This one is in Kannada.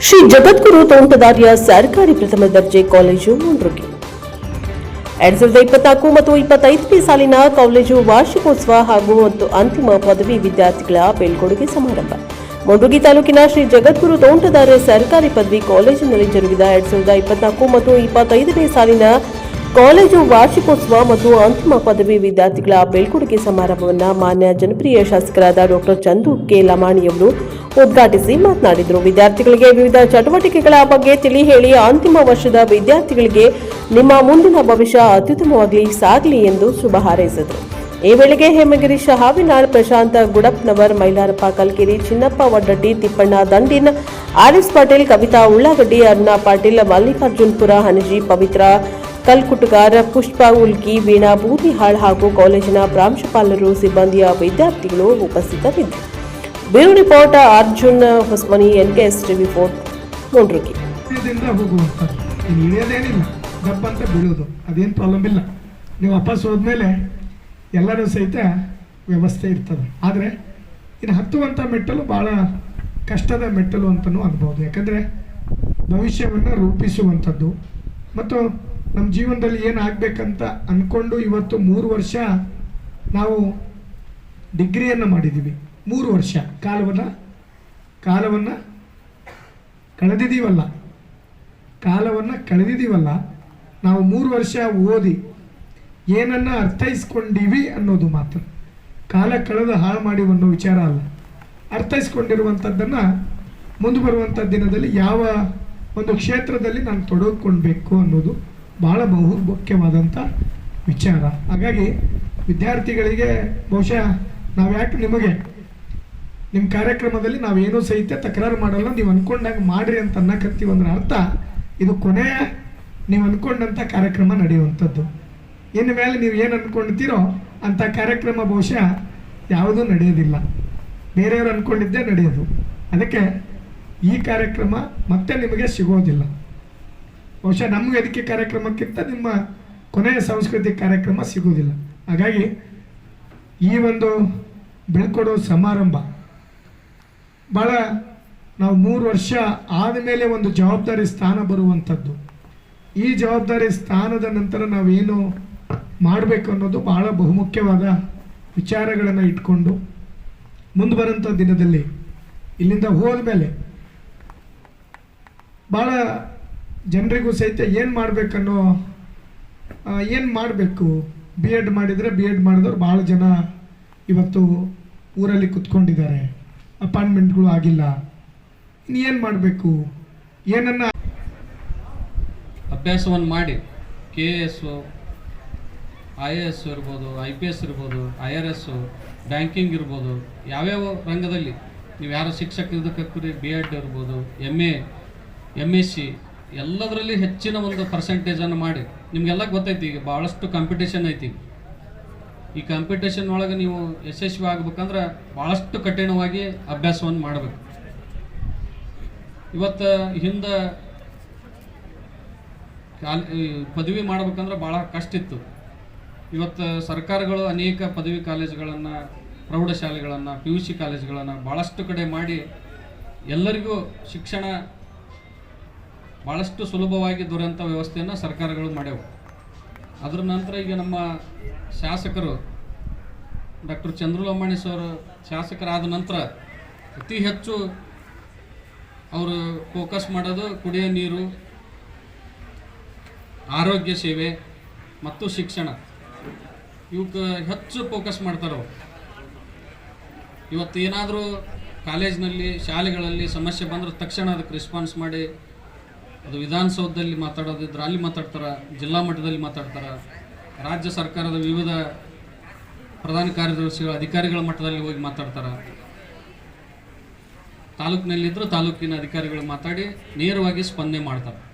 ಶ್ರೀ ಜಗದ್ಗುರು ತೋಂಟದಾರ್ಯ ಸರ್ಕಾರಿ ಪ್ರಥಮ ದರ್ಜೆ ಕಾಲೇಜು ಮುಂಡ್ರುಗಿ ಎರಡ್ ಸಾವಿರದ ಇಪ್ಪತ್ನಾಲ್ಕು ಮತ್ತು ಇಪ್ಪತ್ತೈದನೇ ಸಾಲಿನ ಕಾಲೇಜು ವಾರ್ಷಿಕೋತ್ಸವ ಹಾಗೂ ಮತ್ತು ಅಂತಿಮ ಪದವಿ ವಿದ್ಯಾರ್ಥಿಗಳ ಬೀಳ್ಕೊಡುಗೆ ಸಮಾರಂಭ. ಮುಂಡ್ರುಗಿ ತಾಲೂಕಿನ ಶ್ರೀ ಜಗದ್ಗುರು ತೋಂಟದಾರ್ಯ ಸರ್ಕಾರಿ ಪದವಿ ಕಾಲೇಜಿನಲ್ಲಿ ಜರುಗಿದ ಎರಡ್ ಸಾವಿರದ ಇಪ್ಪತ್ನಾಲ್ಕು ಮತ್ತು ಇಪ್ಪತ್ತೈದನೇ ಸಾಲಿನ ಕಾಲೇಜು ವಾರ್ಷಿಕೋತ್ಸವ ಮತ್ತು ಅಂತಿಮ ಪದವಿ ವಿದ್ಯಾರ್ಥಿಗಳ ಬೀಳ್ಕೊಡುಗೆ ಸಮಾರಂಭವನ್ನು ಮಾನ್ಯ ಜನಪ್ರಿಯ ಶಾಸಕರಾದ ಡಾಕ್ಟರ್ ಚಂದು ಕೆ ಲಮಾಣಿಯವರು ಉದ್ಘಾಟಿಸಿ ಮಾತನಾಡಿದರು. ವಿದ್ಯಾರ್ಥಿಗಳಿಗೆ ವಿವಿಧ ಚಟುವಟಿಕೆಗಳ ಬಗ್ಗೆ ತಿಳಿ ಹೇಳಿ ಅಂತಿಮ ವರ್ಷದ ವಿದ್ಯಾರ್ಥಿಗಳಿಗೆ ನಿಮ್ಮ ಮುಂದಿನ ಭವಿಷ್ಯ ಅತ್ಯುತ್ತಮವಾಗಿ ಸಾಗಲಿ ಎಂದು ಶುಭ ಹಾರೈಸಿದರು. ಈ ವೇಳೆಗೆ ಹೇಮಗಿರಿ ಶಹಾವಿನಾಳ್, ಪ್ರಶಾಂತ ಗುಡಪ್ನವರ್, ಮೈಲಾರಪ್ಪ ಕಲ್ಕಿರಿ, ಚಿನ್ನಪ್ಪ ವಡ್ಡಟ್ಟಿ, ತಿಪ್ಪಣ್ಣ ದಂಡಿನ್, ಆರಿಸ್ ಪಾಟೀಲ್, ಕವಿತಾ ಉಳ್ಳಾಗಡ್ಡಿ ಅರುಣಾ ಪಾಟೀಲ್ ಮಲ್ಲಿಕಾರ್ಜುನ್ಪುರ ಹನಜಿ, ಪವಿತ್ರ ಕಲ್ಕುಟುಗಾರ್, ಪುಷ್ಪ ಉಲ್ಕಿ, ವೀಣಾ ಬೂದಿಹಾಳ್ ಹಾಗೂ ಕಾಲೇಜಿನ ಪ್ರಾಂಶುಪಾಲರು, ಸಿಬ್ಬಂದಿಯ ವಿದ್ಯಾರ್ಥಿಗಳು ಉಪಸ್ಥಿತರಿದ್ದರು. Bureau report Arjun Hosamani N TV four T V ಹೋಗುವಂಥದ್ದು. ಇನ್ನು ಇಳಿಯೋದೇನಿಲ್ಲ. ದಪ್ಪ ಅಂತ ಬೀಳೋದು ಅದೇನು ಪ್ರಾಬ್ಲಮ್ ಇಲ್ಲ. ನೀವು ವಾಪಸ್ ಹೋದ್ಮೇಲೆ ಎಲ್ಲರೂ ಸಹಿತ ವ್ಯವಸ್ಥೆ ಇರ್ತದೆ. ಆದರೆ ಇನ್ನು ಹತ್ತುವಂಥ ಮೆಟ್ಟಲು ಭಾಳ ಕಷ್ಟದ ಮೆಟ್ಟಲು ಅಂತಲೂ ಅನ್ಬೋದು ಯಾಕಂದರೆ ಭವಿಷ್ಯವನ್ನು ರೂಪಿಸುವಂಥದ್ದು. ಮತ್ತು ನಮ್ಮ ಜೀವನದಲ್ಲಿ ಏನಾಗಬೇಕಂತ ಅಂದ್ಕೊಂಡು ಇವತ್ತು ಮೂರು ವರ್ಷ ನಾವು ಡಿಗ್ರಿಯನ್ನು ಮಾಡಿದ್ದೀವಿ. ಮೂರು ವರ್ಷ. ಕಾಲವನ್ನು ಕಾಲವನ್ನು ಕಳೆದಿದ್ದೀವಲ್ಲ. ಕಾಲವನ್ನು ಕಳೆದಿದ್ದೀವಲ್ಲ. ನಾವು ಮೂರು ವರ್ಷ ಓದಿ ಏನನ್ನ ಅರ್ಥೈಸ್ಕೊಂಡಿವಿ ಅನ್ನೋದು ಮಾತ್ರ. ಕಾಲ ಕಳೆದು ಹಾಳು ಮಾಡಿ ಅನ್ನೋ ವಿಚಾರ ಅಲ್ಲ. ಅರ್ಥೈಸ್ಕೊಂಡಿರುವಂಥದ್ದನ್ನು ಮುಂದೆ ಬರುವಂಥ ದಿನದಲ್ಲಿ ಯಾವ ಒಂದು ಕ್ಷೇತ್ರದಲ್ಲಿ ನಾನು ತೊಡಗಿಕೊಳ್ಬೇಕು ಅನ್ನೋದು ಭಾಳ ಬಹು ಮುಖ್ಯವಾದಂಥ ವಿಚಾರ. ಹಾಗಾಗಿ ವಿದ್ಯಾರ್ಥಿಗಳಿಗೆ ಬಹುಶಃ ನಾವು ಯಾಕೆ ನಿಮಗೆ ನಿಮ್ಮ ಕಾರ್ಯಕ್ರಮದಲ್ಲಿ ನಾವೇನೂ ಸಹಿತ ತಕರಾರು ಮಾಡಲ್ಲ, ನೀವು ಅಂದ್ಕೊಂಡಂಗೆ ಮಾಡ್ರಿ ಅಂತ ಅನ್ನಕತ್ತೀವಿ ಅಂದ್ರೆ ಅರ್ಥ. ಇದು ಕೊನೆಯ ನೀವು ಅಂದ್ಕೊಂಡಂಥ ಕಾರ್ಯಕ್ರಮ ನಡೆಯುವಂಥದ್ದು. ಇನ್ನು ಮೇಲೆ ನೀವು ಏನು ಅಂದ್ಕೊಂಡಿರ್ತೀರೋ ಅಂಥ ಕಾರ್ಯಕ್ರಮ ಬಹುಶಃ ಯಾವುದೂ ನಡೆಯೋದಿಲ್ಲ. ಬೇರೆಯವರು ಅಂದ್ಕೊಂಡಿದ್ದೇ ನಡೆಯೋದು. ಅದಕ್ಕೆ ಈ ಕಾರ್ಯಕ್ರಮ ಮತ್ತೆ ನಿಮಗೆ ಸಿಗೋದಿಲ್ಲ. ಬಹುಶಃ ನಮ್ಮ ವೇದಿಕೆ ಕಾರ್ಯಕ್ರಮಕ್ಕಿಂತ ನಿಮ್ಮ ಕೊನೆಯ ಸಾಂಸ್ಕೃತಿಕ ಕಾರ್ಯಕ್ರಮ ಸಿಗೋದಿಲ್ಲ. ಹಾಗಾಗಿ ಈ ಒಂದು ಬೆಳ್ಕೊಡೋ ಸಮಾರಂಭ ಭಾಳ ನಾವು ಮೂರು ವರ್ಷ ಆದಮೇಲೆ ಒಂದು ಜವಾಬ್ದಾರಿ ಸ್ಥಾನ ಬರುವಂಥದ್ದು. ಈ ಜವಾಬ್ದಾರಿ ಸ್ಥಾನದ ನಂತರ ನಾವೇನು ಮಾಡಬೇಕು ಅನ್ನೋದು ಬಹಳ ಬಹುಮುಖ್ಯವಾದ ವಿಚಾರಗಳನ್ನು ಇಟ್ಕೊಂಡು ಮುಂದೆ ಬರೋಂಥ ದಿನದಲ್ಲಿ, ಇಲ್ಲಿಂದ ಹೋದ್ಮೇಲೆ ಭಾಳ ಜನರಿಗೂ ಸಹಿತ ಏನು ಮಾಡಬೇಕನ್ನೋ ಏನು ಮಾಡಬೇಕು? ಬಿ ಎಡ್ ಮಾಡಿದರೆ ಬಿ ಎಡ್ ಮಾಡಿದವ್ರು ಭಾಳ ಜನ ಇವತ್ತು ಊರಲ್ಲಿ ಕುತ್ಕೊಂಡಿದ್ದಾರೆ. ಅಪಾಯಿಂಟ್ಮೆಂಟ್ಗಳು ಆಗಿಲ್ಲ. ಏನು ಮಾಡಬೇಕು? ಏನನ್ನ ಅಭ್ಯಾಸವನ್ನು ಮಾಡಿ. K A S I A S ಇರ್ಬೋದು, ಐ ಪಿ ಎಸ್ ಇರ್ಬೋದು, ಐ ಆರ್ ಎಸ್ಸು ಬ್ಯಾಂಕಿಂಗ್ ಇರ್ಬೋದು, ಯಾವ್ಯಾವ ರಂಗದಲ್ಲಿ. ನೀವು ಯಾರು ಶಿಕ್ಷಕ ಇದಕ್ಕೆ ಬಿ ಎಡ್ ಇರ್ಬೋದು, M A, M S C, ಎಲ್ಲದರಲ್ಲಿ ಹೆಚ್ಚಿನ ಒಂದು ಪರ್ಸೆಂಟೇಜನ್ನು ಮಾಡಿ. ನಿಮಗೆಲ್ಲ ಗೊತ್ತೈತಿ, ಈಗ ಭಾಳಷ್ಟು ಕಾಂಪಿಟೇಷನ್ ಐತಿ. ಈ ಕಾಂಪಿಟೇಷನ್ ಒಳಗೆ ನೀವು ಯಶಸ್ವಿ ಆಗ್ಬೇಕಂದ್ರೆ ಭಾಳಷ್ಟು ಕಠಿಣವಾಗಿ ಅಭ್ಯಾಸವನ್ನು ಮಾಡಬೇಕು. ಇವತ್ತು ಹಿಂದೆ ಪದವಿ ಮಾಡ್ಬೇಕಂದ್ರೆ ಭಾಳ ಕಷ್ಟ ಇತ್ತು. ಇವತ್ತು ಸರ್ಕಾರಗಳು ಅನೇಕ ಪದವಿ ಕಾಲೇಜುಗಳನ್ನು, ಪ್ರೌಢಶಾಲೆಗಳನ್ನು ಪಿ ಯು ಸಿ ಕಾಲೇಜುಗಳನ್ನು ಭಾಳಷ್ಟು ಕಡೆ ಮಾಡಿ ಎಲ್ಲರಿಗೂ ಶಿಕ್ಷಣ ಭಾಳಷ್ಟು ಸುಲಭವಾಗಿ ದೊರೆಯುವಂಥ ವ್ಯವಸ್ಥೆಯನ್ನು ಸರ್ಕಾರಗಳು ಮಾಡ್ಯಾವು. ಅದರ ನಂತರ ಈಗ ನಮ್ಮ ಶಾಸಕರು ಡಾಕ್ಟರ್ ಚಂದ್ರಲಂಬಾಣಿ ಸರ್ ಶಾಸಕರಾದ ನಂತರ ಅತಿ ಹೆಚ್ಚು ಅವರು ಫೋಕಸ್ ಮಾಡೋದು ಕುಡಿಯೋ ನೀರು, ಆರೋಗ್ಯ ಸೇವೆ ಮತ್ತು ಶಿಕ್ಷಣ. ಇವಕ್ಕೆ ಹೆಚ್ಚು ಫೋಕಸ್ ಮಾಡ್ತಾರೆ ಅವರು. ಇವತ್ತು ಏನಾದರೂ ಕಾಲೇಜಿನಲ್ಲಿ ಶಾಲೆಗಳಲ್ಲಿ ಸಮಸ್ಯೆ ಬಂದ್ರೆ ತಕ್ಷಣ ಅದಕ್ಕೆ ರೆಸ್ಪಾನ್ಸ್ ಮಾಡಿ ಅದು ವಿಧಾನಸೌಧದಲ್ಲಿ ಮಾತಾಡೋದಿದ್ರೆ ಅಲ್ಲಿ ಮಾತಾಡ್ತಾರೆ, ಜಿಲ್ಲಾ ಮಟ್ಟದಲ್ಲಿ ಮಾತಾಡ್ತಾರೆ. ರಾಜ್ಯ ಸರ್ಕಾರದ ವಿವಿಧ ಪ್ರಧಾನ ಕಾರ್ಯದರ್ಶಿಗಳ, ಅಧಿಕಾರಿಗಳ ಮಟ್ಟದಲ್ಲಿ ಹೋಗಿ ಮಾತಾಡ್ತಾರೆ. ತಾಲೂಕಿನಲ್ಲಿದ್ದರೂ ತಾಲೂಕಿನ ಅಧಿಕಾರಿಗಳು ಮಾತಾಡಿ ನೇರವಾಗಿ ಸ್ಪಂದನೆ ಮಾಡ್ತಾರೆ.